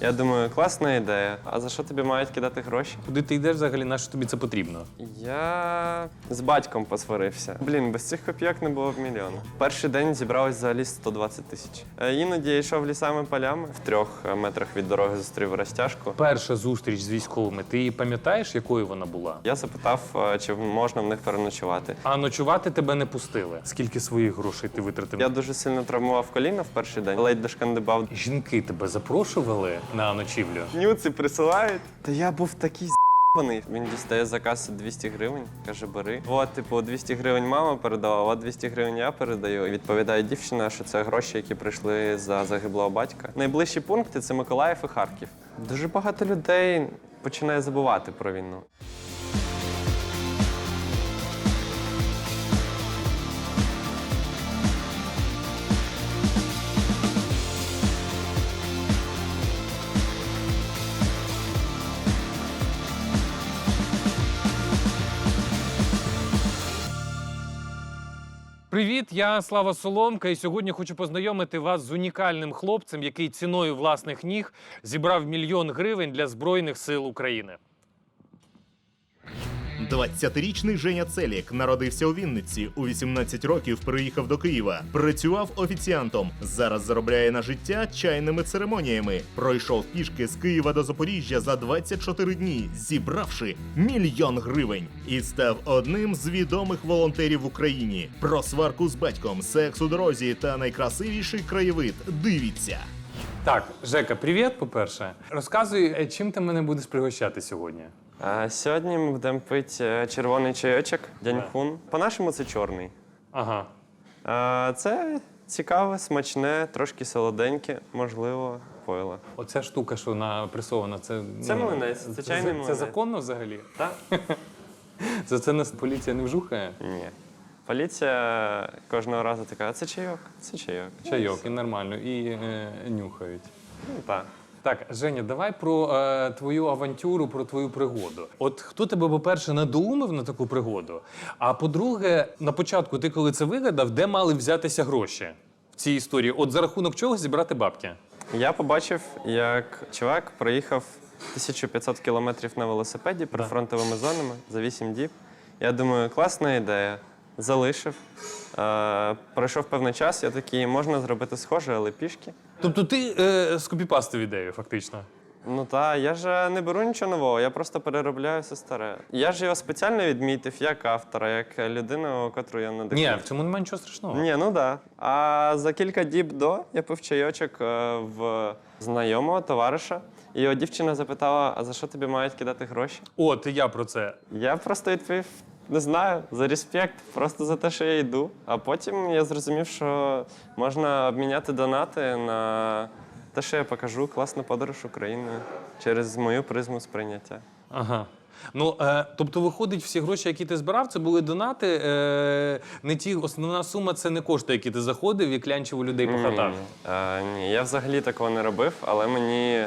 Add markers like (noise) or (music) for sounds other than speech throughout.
Я думаю, класна ідея. А за що тобі мають кидати гроші? Куди ти йдеш взагалі, на що тобі це потрібно? Я з батьком посварився. Блін, без цих копійок не було б мільйона. Перший день зібралось взагалі 120 тисяч. Е, Іноді я йшов лісами полями в трьох е, метрах від дороги зустрів розтяжку. Перша зустріч з військовими, ти пам'ятаєш, якою вона була? Я запитав, е, чи можна в них переночувати. А ночувати тебе не пустили. Скільки своїх грошей ти витратив? Я дуже сильно травмував коліна в перший день, ледь дошкандибав. Жінки тебе запрошували на ночівлю. Нюци присилають. Та я був такий з***аний. Він дістає заказ 200 гривень, каже, бери. От, типу, 200 гривень мама передала, от 200 гривень я передаю. І відповідає дівчина, що це гроші, які прийшли за загиблого батька. Найближчі пункти це Миколаїв і Харків. Дуже багато людей починає забувати про війну. Привіт, я Слава Соломка, і сьогодні хочу познайомити вас з унікальним хлопцем, який ціною власних ніг зібрав мільйон гривень для Збройних сил України. 20-річний Женя Целік народився у Вінниці. У 18 років приїхав до Києва. Працював офіціантом. Зараз заробляє на життя чайними церемоніями. Пройшов пішки з Києва до Запоріжжя за 24 дні, зібравши мільйон гривень, і став одним з відомих волонтерів в Україні. Про сварку з батьком, секс у дорозі та найкрасивіший краєвид. Дивіться. Так, Жека, привіт, по-перше. Розказуй, е, чим ти мене будеш пригощати сьогодні? А сьогодні ми будемо пити е, червоний чайочок, дяньхун. По-нашому це чорний. Ага. А, це цікаве, смачне, трошки солоденьке, можливо, пойло. Оця штука, що напресована, це. Це млинець, це чайний Це, млинець. законно взагалі? Так? (laughs) За це нас поліція не вжухає? Ні. Поліція кожного разу така, а це чайок, це чайок. Чайок і нормально, і е, нюхають. Ну, так. Так, Женя, давай про е, твою авантюру, про твою пригоду. От хто тебе, по-перше, надоумив на таку пригоду? А по-друге, на початку ти коли це вигадав, де мали взятися гроші в цій історії? От за рахунок чого зібрати бабки? Я побачив, як чувак проїхав 1500 кілометрів на велосипеді прифронтовими зонами за 8 діб. Я думаю, класна ідея. Залишив. Е, пройшов певний час, я такий, можна зробити схоже, але пішки. Тобто ти е, скопіпастив ідею, фактично. Ну та я ж не беру нічого нового, я просто переробляю все старе. Я ж його спеціально відмітив як автора, як людину, котру я надихнув. Ні, в цьому немає нічого страшного. Ні, ну да. А за кілька діб до я пив чайочок е, в знайомого товариша, і його дівчина запитала: а за що тобі мають кидати гроші? От і я про це. Я просто відповів. Не знаю, за респект, просто за те, що я йду. А потім я зрозумів, що можна обміняти донати на те, що я покажу класну подорож Україною через мою призму сприйняття. Ага. Ну, е, тобто, виходить, всі гроші, які ти збирав, це були донати. Е, не ті, основна сума це не кошти, які ти заходив і клянчив у людей по хатах. Ні, е, ні, я взагалі такого не робив, але мені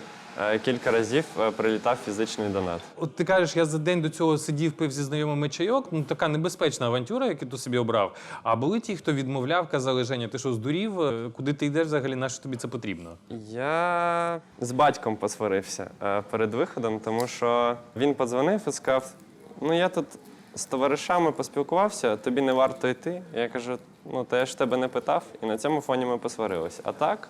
кілька разів е, прилітав фізичний донат. От ти кажеш, я за день до цього сидів, пив зі знайомими чайок. Ну така небезпечна авантюра, яку ти собі обрав. А були ті, хто відмовляв, казали, Женя, ти що здурів? Е, Куди ти йдеш взагалі? На що тобі це потрібно? Я з батьком посварився е, перед виходом, тому що він подзвонив і сказав: ну я тут з товаришами поспілкувався, тобі не варто йти. Я кажу, ну та я ж тебе не питав, і на цьому фоні ми посварилися. А так.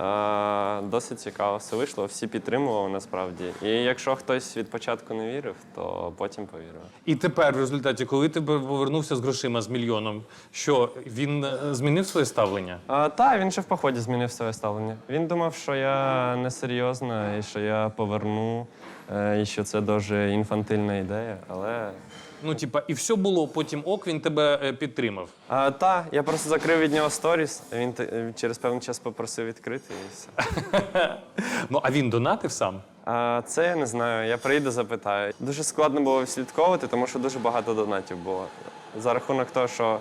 Е, Досить цікаво все вийшло, всі підтримували насправді. І якщо хтось від початку не вірив, то потім повірив. І тепер, в результаті, коли ти повернувся з грошима з мільйоном, що він е, змінив своє ставлення? А, та, він ще в поході змінив своє ставлення. Він думав, що я несерйозна і що я поверну, е, і що це дуже інфантильна ідея. Але. Ну, типа, і все було потім ок, він тебе е, підтримав. А, та, я просто закрив від нього сторіс, він те- через певний час попросив відкрити і все. (laughs) Ну, а він донатив сам. А, це я не знаю, я прийду, запитаю. Дуже складно було відслідковувати, тому що дуже багато донатів було. За рахунок того, що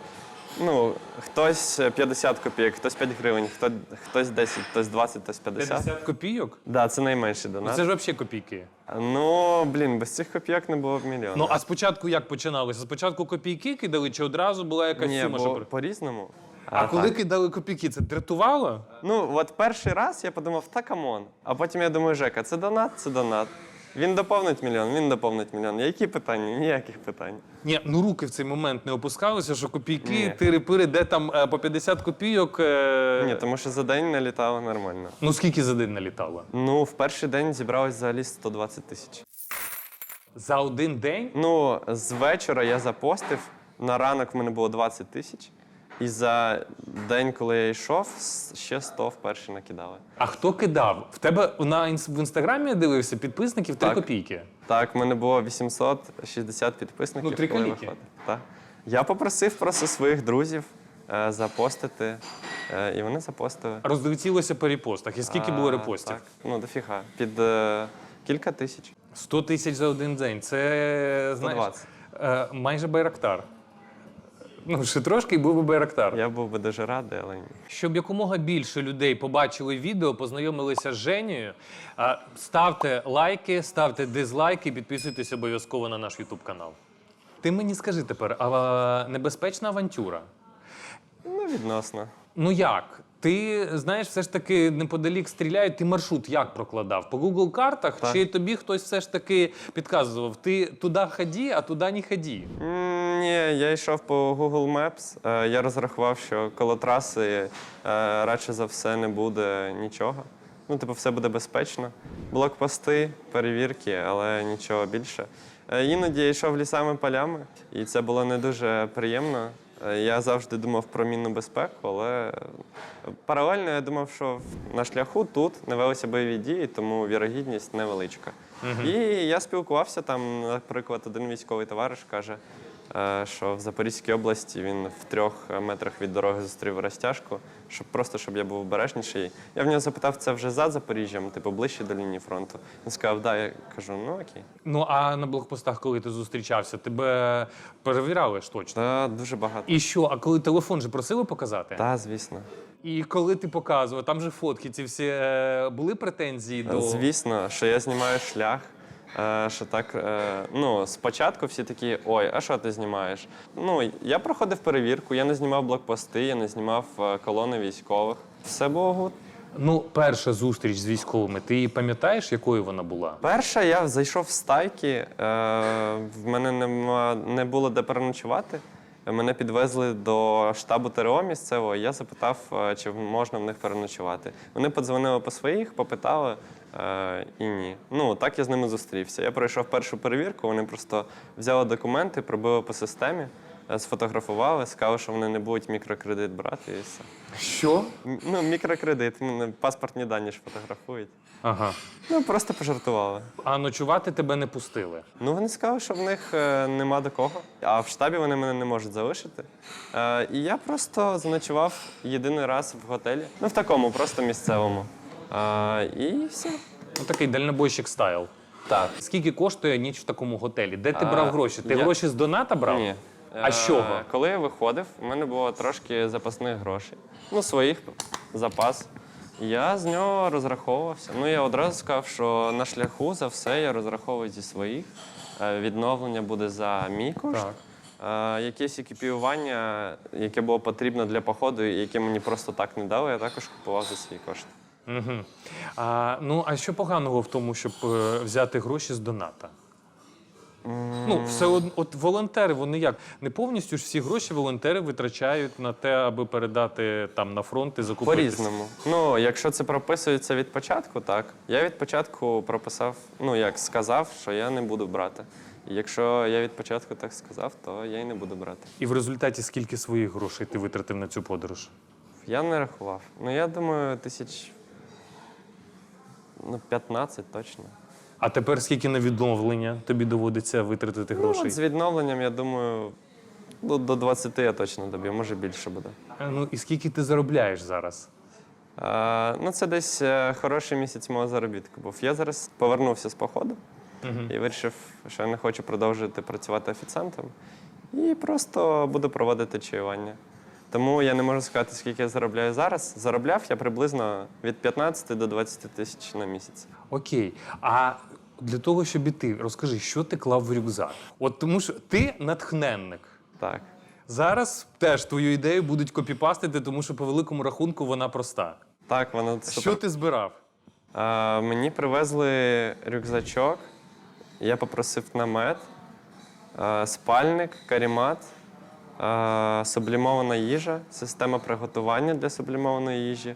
ну, хтось 50 копійок, хтось 5 гривень, хто, хтось 10, хтось 20, хтось 50. 50 копійок? Так, да, це найменший Ну, донат. це ж взагалі копійки. Ну, блін, без цих копійок не було б мільйона. Ну, а спочатку як починалося? Спочатку копійки кидали, чи одразу була якась Ні, сума? бо що по-різному. А, коли так. кидали копійки, це дратувало? Ну, от перший раз я подумав, та камон. А потім я думаю, Жека, це донат, це донат. Він доповнить мільйон, він доповнить мільйон. Які питання? Ніяких питань. Ні, ну руки в цей момент не опускалися, що копійки, Ні. тири-пири, де там е, по 50 копійок. е, Ні, тому що за день налітало нормально. Ну скільки за день налітало? Ну, в перший день зібралось взагалі 120 тисяч. За один день? Ну, з вечора я запостив, на ранок в мене було 20 тисяч. І за день, коли я йшов, ще 100 вперше накидали. А хто кидав? В тебе на інс- в інстаграмі я дивився підписників 3 Так. копійки. Так, в мене було 860 підписників. Ну, три коли каліки. виходив. Так. Я попросив просто своїх друзів е, запостити, е, і вони запостили. Розлетілося по репостах. І скільки було А, репостів? Так, ну, дофіга. Під е, кілька тисяч. 100 тисяч за один день. Це знаєш, 120. е, майже Байрактар. Ну, ще трошки і був би Байрактар. Я був би дуже радий, але ні. Щоб якомога більше людей побачили відео, познайомилися з Женєю. а, Ставте лайки, ставте дизлайки, підписуйтесь обов'язково на наш Ютуб канал. Ти мені скажи тепер, а небезпечна авантюра? Ну, відносно. Ну як? Ти знаєш, все ж таки неподалік стріляють. Ти маршрут як прокладав? По Google картах? Так. Чи тобі хтось все ж таки підказував? Ти туди ході, а туди не ході? М, Ні, я йшов по Google Maps. Е, Я розрахував, що коло траси е, радше за все не буде нічого. Ну, типу, все буде безпечно. Блокпости, перевірки, але нічого більше. Е, Іноді я йшов лісами полями, і це було не дуже приємно. Е, Я завжди думав про мінну безпеку, але паралельно я думав, що на шляху тут не велися бойові дії, тому вірогідність невеличка. І я спілкувався там, наприклад, один військовий товариш каже, що в Запорізькій області він в трьох метрах від дороги зустрів розтяжку, щоб просто щоб я був обережніший. Я в нього запитав, це вже за Запоріжжям, типу ближче до лінії фронту. Він сказав, да, я кажу, ну окей. Ну а на блокпостах, коли ти зустрічався, тебе перевіряли ж точно. Та дуже багато. І що? А коли телефон же просили показати? Та, звісно. І коли ти показував, там же фотки ці всі е, були претензії до Звісно, що я знімаю шлях. Е, Що так, е, ну, спочатку всі такі, ой, а що ти знімаєш? Ну, я проходив перевірку, я не знімав блокпости, я не знімав е, колони військових. Все було гуд. ну перша зустріч з військовими. Ти пам'ятаєш, якою вона була? Перша я зайшов в стайки, е, в мене нема, не було де переночувати. Мене підвезли до штабу ТРО місцевого. Я запитав, е, чи можна в них переночувати. Вони подзвонили по своїх, попитали е, і ні. Ну так я з ними зустрівся. Я пройшов першу перевірку. Вони просто взяли документи, пробили по системі, е, сфотографували, сказали, що вони не будуть мікрокредит брати. І все. Що? Ну, мікрокредит, паспортні дані ж фотографують. Ага. Ну просто пожартували. А ночувати тебе не пустили. Ну, вони сказали, що в них е, нема до кого, а в штабі вони мене не можуть залишити. Е, і я просто заночував єдиний раз в готелі. Ну, в такому, просто місцевому. Е, і все. Ну такий дальнобойщик стайл. Так. Скільки коштує ніч в такому готелі? Де ти А, брав гроші? Ти я- гроші з доната брав? Ні. А з чого? Е, Коли я виходив, у мене було трошки запасних грошей. Ну, своїх запас. Я з нього розраховувався. Ну, я одразу сказав, що на шляху за все я розраховую зі своїх. Е, Відновлення буде за мій кошт. Так. Е, якесь екіпіювання, яке було потрібно для походу, і яке мені просто так не дали, я також купував за свій кошт. Угу. А, ну, а що поганого в тому, щоб е, взяти гроші з доната? Ну, все од... от волонтери, вони як? Не повністю ж всі гроші волонтери витрачають на те, аби передати там на фронт і закупити. По-різному. Ну, якщо це прописується від початку, так. Я від початку прописав, ну як сказав, що я не буду брати. І якщо я від початку так сказав, то я й не буду брати. І в результаті скільки своїх грошей ти витратив на цю подорож? Я не рахував. Ну, я думаю, тисяч ну, 15 точно. А тепер скільки на відновлення тобі доводиться витратити Ну, грошей? от з відновленням, я думаю, ну, до 20 я точно доб'ю, може більше буде. А, Ну і скільки ти заробляєш зараз? А, ну, це десь е, хороший місяць мого заробітку був. Я зараз повернувся з походу і вирішив, що я не хочу продовжувати працювати офіціантом. І просто буду проводити чаювання. Тому я не можу сказати, скільки я заробляю зараз. Заробляв я приблизно від 15 до 20 тисяч на місяць. Окей. А для того, щоб іти, розкажи, що ти клав в рюкзак? От тому що ти натхненник. Так. Зараз теж твою ідею будуть копіпастити, тому що по великому рахунку вона проста. Так, воно супер. Що ти збирав? А, мені привезли рюкзачок, я попросив намет, а, спальник, карімат, сублімована їжа, система приготування для сублімованої їжі,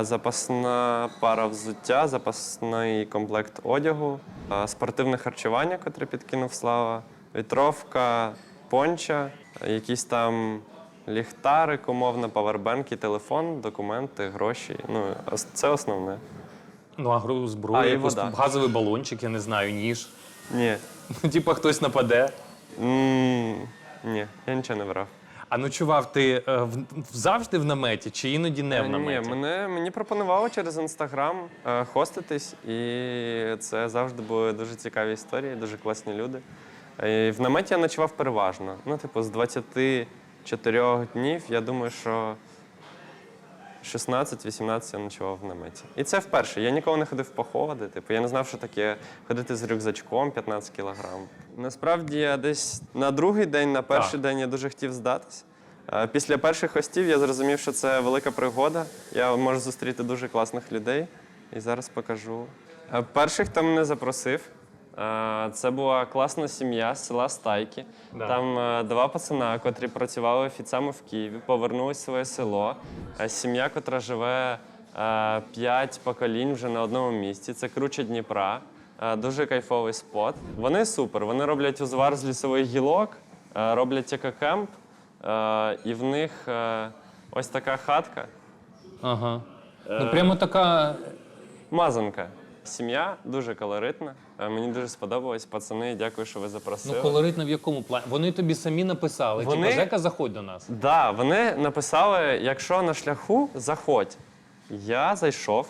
запасна пара взуття, запасний комплект одягу, спортивне харчування, котре підкинув Слава, вітровка, понча, якісь там ліхтарик, умовно, павербенки, телефон, документи, гроші. Ну, це основне. Ну, а гру А, зброю, і якусь вода. газовий балончик, я не знаю, ніж. Ні. Ну, Типа хтось нападе. М, Ні, я нічого не брав. А ночував ти е, в- завжди в наметі чи іноді не в Ні, наметі? мене, мені пропонували через інстаграм е, хоститись, і це завжди були дуже цікаві історії, дуже класні люди. І в наметі я ночував переважно. Ну, типу, з 24 днів, я думаю, що 16-18 я ночував в наметі. І це вперше. Я ніколи не ходив в походи. Типу, я не знав, що таке ходити з рюкзачком 15 кілограм. Насправді я десь на другий день, на перший день я дуже хотів здатись. Е, Після перших хостів я зрозумів, що це велика пригода. Я можу зустріти дуже класних людей. І зараз покажу. Е, Перших, хто мене запросив, це була класна сім'я з села Стайки. Да. Там е, два пацана, котрі працювали офіцями в Києві, повернулись в своє село. Е, Сім'я, котра живе е, п'ять поколінь вже на одному місці. Це круче Дніпра. Е, Дуже кайфовий спот. Вони супер. Вони роблять узвар з лісових гілок, е, роблять екокемп, е, і в них е, ось така хатка. Ага. Ну прямо така. Мазанка. Сім'я дуже колоритна. Е, Мені дуже сподобалось. Пацани, дякую, що ви запросили. Ну, колоритно в якому плані? Вони тобі самі написали. Вони- Типа, Жека, заходь до нас. Да, вони написали: якщо на шляху, заходь. Я зайшов.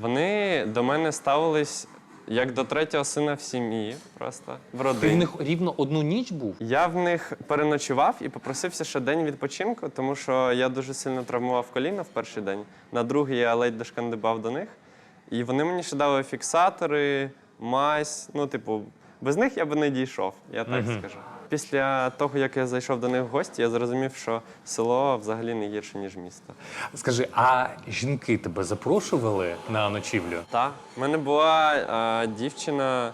Вони до мене ставились як до третього сина в сім'ї, просто в Ти в родині. них рівно одну ніч був? Я в них переночував і попросився ще день відпочинку, тому що я дуже сильно травмував коліна в перший день. На другий я ледь дошкандибав до них. І вони мені ще дали фіксатори, мазь. Ну, типу, без них я би не дійшов, я так скажу. Після того, як я зайшов до них в гості, я зрозумів, що село взагалі не гірше, ніж місто. Скажи, а жінки тебе запрошували на ночівлю? Так, в мене була е, дівчина,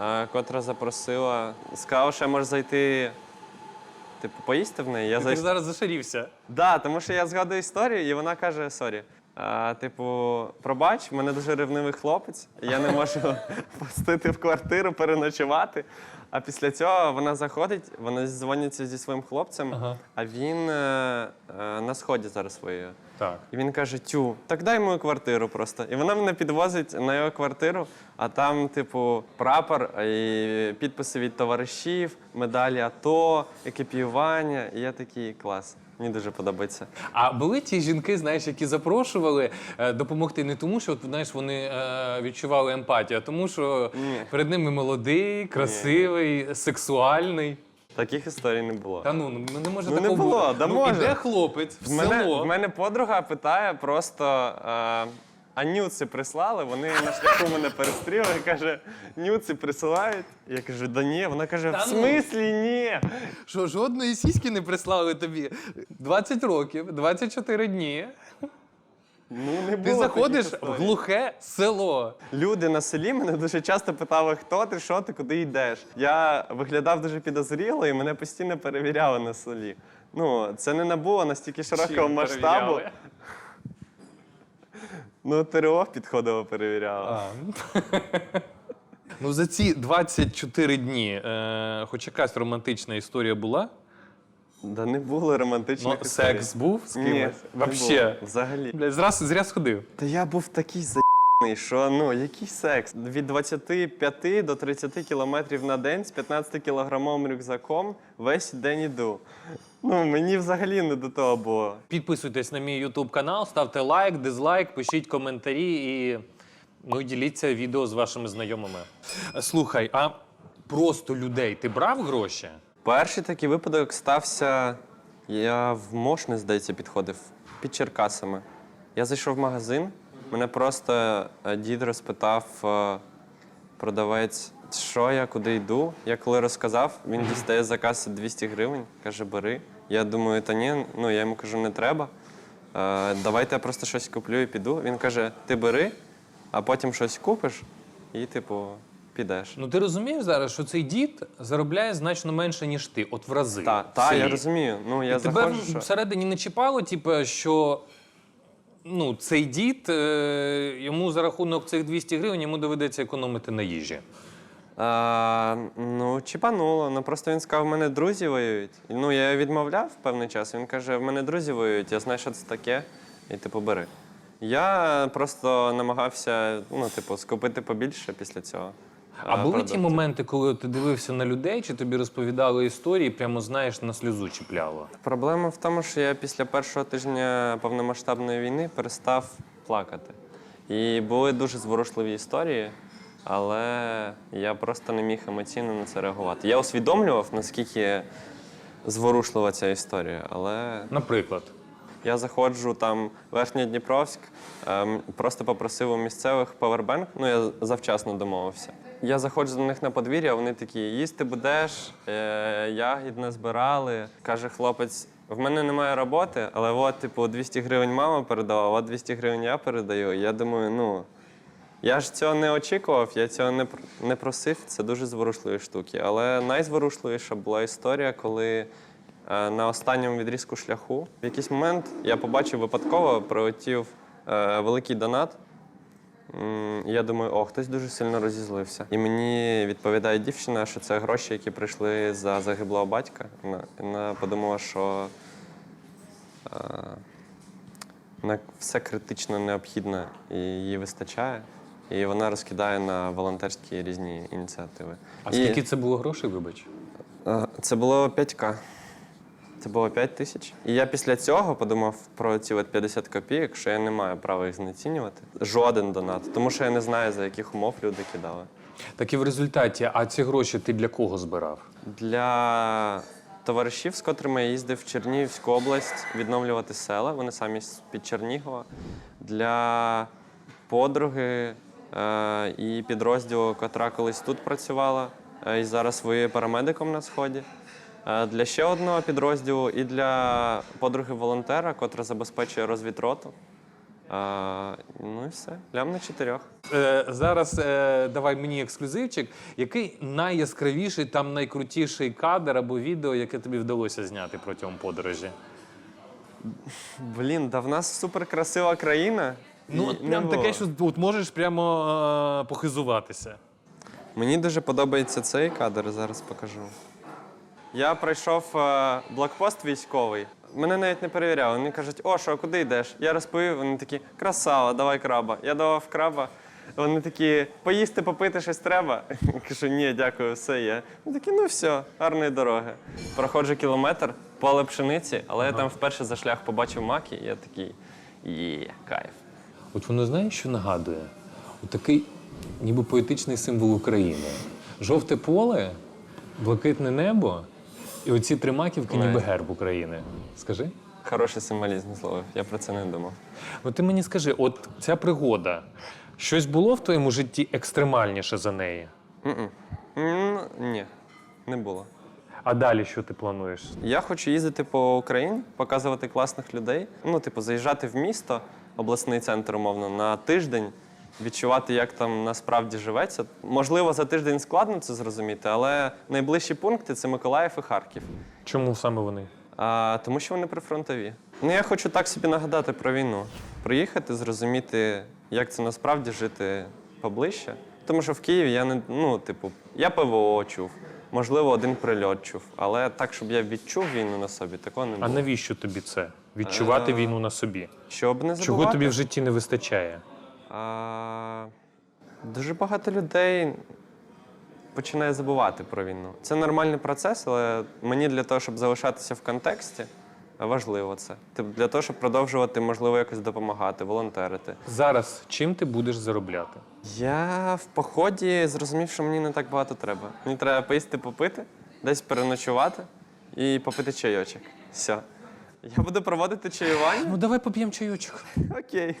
е, котра запросила, сказала, що я можу зайти, типу, поїсти в неї. Я Ти зайшов. зараз зашарівся. Да, тому що я згадую історію, і вона каже: сорі. А, типу, пробач, в мене дуже ревнивий хлопець, я не можу (laughs) пустити в квартиру, переночувати. А після цього вона заходить, вона дзвониться зі своїм хлопцем, Ага. а він е, е, на сході зараз своєю. Так. І він каже: Тю, так дай мою квартиру просто. І вона мене підвозить на його квартиру, а там, типу, прапор і підписи від товаришів, медалі АТО, екіпіювання. І я такий клас. Мені дуже подобається. А були ті жінки, знаєш, які запрошували е, допомогти не тому, що от, знаєш, вони е, відчували емпатію, а тому, що Ні. перед ними молодий, красивий, сексуальний. Таких історій не було. Та ну ну, не може Ну, не такого було, бути. да ну, може. іде хлопець в В мене, село. в мене подруга питає просто. Е, а нюци прислали, вони на шляху мене перестріли і каже, нюци присилають. Я кажу, да ні. Вона каже, Та в ну. смислі ні. Що жодної сіськи не прислали тобі 20 років, 24 дні. Ну, не Ти було заходиш в історій. глухе село. Люди на селі мене дуже часто питали, хто ти, що ти, куди йдеш. Я виглядав дуже підозріло і мене постійно перевіряли на селі. Ну, це не набуло настільки широкого Чим масштабу. перевіряли? Ну, ТРО підходило, перевіряло. Ну, за ці 24 дні, е, хоч якась романтична історія була. Да не було романтичних Ну, історій. секс був з Ні, кимось? не було. Взагалі. Бля, зраз, зря сходив. Та я був такий за***ний, що ну, який секс? Від 25 до 30 кілометрів на день з 15 кілограмовим рюкзаком весь день іду. Ну, мені взагалі не до того було. Підписуйтесь на мій YouTube канал, ставте лайк, дизлайк, пишіть коментарі і ну, діліться відео з вашими знайомими. Слухай, а просто людей ти брав гроші? Перший такий випадок стався. Я в Мошни, здається, підходив під Черкасами. Я зайшов в магазин, мене просто е, дід розпитав е, продавець, що я куди йду. Я коли розказав, він дістає за каси 200 гривень, каже, бери. Я думаю, та ні, ну я йому кажу, не треба. Е, давайте я просто щось куплю і піду. Він каже, ти бери, а потім щось купиш і, типу, підеш. Ну ти розумієш зараз, що цей дід заробляє значно менше, ніж ти, от в рази. Та, в та, я розумію. Ну, я І тебе що... всередині не чіпало, типу, що ну, цей дід, е, йому за рахунок цих 200 гривень йому доведеться економити на їжі. А, ну, чіпануло. Ну просто він сказав, в мене друзі воюють. Ну, я відмовляв певний час. Він каже, в мене друзі воюють, я знаю, що це таке, і типу бери. Я просто намагався, ну, типу, скупити побільше після цього. А були ті моменти, коли ти дивився на людей, чи тобі розповідали історії, прямо знаєш, на сльозу чіпляло? Проблема в тому, що я після першого тижня повномасштабної війни перестав плакати. І були дуже зворушливі історії, але я просто не міг емоційно на це реагувати. Я усвідомлював, наскільки зворушлива ця історія, але Наприклад. я заходжу там Верхньодніпровськ, ем, просто попросив у місцевих павербенк, ну я завчасно домовився. Я заходжу до них на подвір'я, вони такі: їсти будеш, е, ягід не збирали. Каже хлопець: в мене немає роботи, але от, типу, 200 гривень мама передала, от 200 гривень я передаю. Я думаю, ну. Я ж цього не очікував, я цього не, не просив. Це дуже зворушливі штуки. Але найзворушливіша була історія, коли е, на останньому відрізку шляху в якийсь момент я побачив випадково, прилетів е, великий донат. І Я думаю, о, хтось дуже сильно розізлився. І мені відповідає дівчина, що це гроші, які прийшли за загиблого батька. Вона, вона подумала, що е, на все критично необхідне і їй вистачає. І вона розкидає на волонтерські різні ініціативи. А І, скільки це було грошей, вибач? е, це було 5К. Це було 5 тисяч. І я після цього подумав про ці от 50 копійок, що я не маю права їх знецінювати. Жоден донат, тому що я не знаю, за яких умов люди кидали. Так і в результаті, а ці гроші ти для кого збирав? Для товаришів, з котрими я їздив в Чернігівську область відновлювати села, вони самі з під Чернігова. Для подруги е, і підрозділу, котра колись тут працювала е, і зараз воює парамедиком на сході. Е, для ще одного підрозділу і для подруги волонтера, котра забезпечує розвідроту. Е, ну і все. Лям на чотирьох. Е, зараз е, давай мені ексклюзивчик. Який найяскравіший, там найкрутіший кадр або відео, яке тобі вдалося зняти протягом подорожі? Блін, да в нас суперкрасива країна. Ну, от прям таке, що от можеш прямо е, похизуватися. Мені дуже подобається цей кадр, зараз покажу. Я пройшов е, блокпост військовий. Мене навіть не перевіряли. Вони кажуть, о, що, куди йдеш? Я розповів, вони такі, красава, давай краба. Я давав краба. Вони такі, поїсти, попити щось треба. (laughs) Я кажу, ні, дякую, все є. Вони такі, ну все, гарної дороги. Проходжу кілометр, поле пшениці, але я там вперше за шлях побачив маки, і я такий, є, кайф. От воно знаєш, що нагадує? Отакий ніби поетичний символ України. Жовте поле, блакитне небо і оці три маківки, ніби герб України. Скажи? Хороший символізм словив, я про це не думав. От ти мені скажи, от ця пригода, щось було в твоєму житті екстремальніше за неї? М-м. М, Ні, не було. А далі що ти плануєш? Я хочу їздити по Україні, показувати класних людей. Ну, типу, заїжджати в місто, обласний центр, умовно, на тиждень, відчувати, як там насправді живеться. Можливо, за тиждень складно це зрозуміти, але найближчі пункти це Миколаїв і Харків. Чому саме вони? А, тому що вони прифронтові. Ну, я хочу так собі нагадати про війну. Приїхати, зрозуміти, як це насправді жити поближче. Тому що в Києві я не ну, типу, я ПВО чув, можливо, один прильот чув. Але так, щоб я відчув війну на собі, такого не А навіщо тобі це? Відчувати Е, війну на собі? Щоб не Чого тобі в житті не вистачає? А, дуже багато людей починає забувати про війну. Це нормальний процес, але мені для того, щоб залишатися в контексті, важливо це. Для того, щоб продовжувати, можливо, якось допомагати, волонтерити. Зараз чим ти будеш заробляти? Я в поході зрозумів, що мені не так багато треба. Мені треба поїсти, попити, десь переночувати і попити чайочок. Все. Я буду проводити чаювання. Ну давай поп'ємо чайочок. Окей.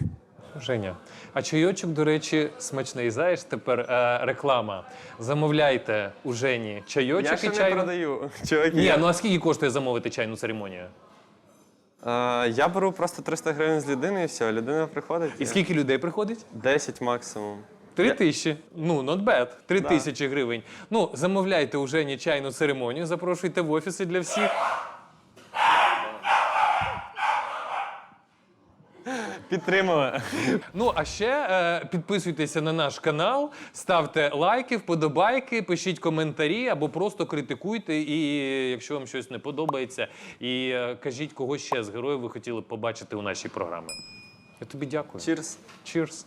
Женя. А чайочок, до речі, смачний. Знаєш, тепер е, реклама. Замовляйте у Жені чайочок Я і ще не продаю. Чуваки, Ні, я- ну а скільки коштує замовити чайну церемонію? Е, я беру просто 300 гривень з людини і все, людина приходить. І скільки людей приходить? 10 максимум. Три тисячі. Ну, not bad. Три Да. тисячі гривень. Ну, замовляйте у Жені чайну церемонію, запрошуйте в офіси для всіх. Підтримали. Ну, а ще е, підписуйтеся на наш канал, ставте лайки, вподобайки, пишіть коментарі або просто критикуйте. І якщо вам щось не подобається, і е, кажіть, кого ще з героїв ви хотіли б побачити у нашій програмі. Я тобі дякую. Cheers. Cheers.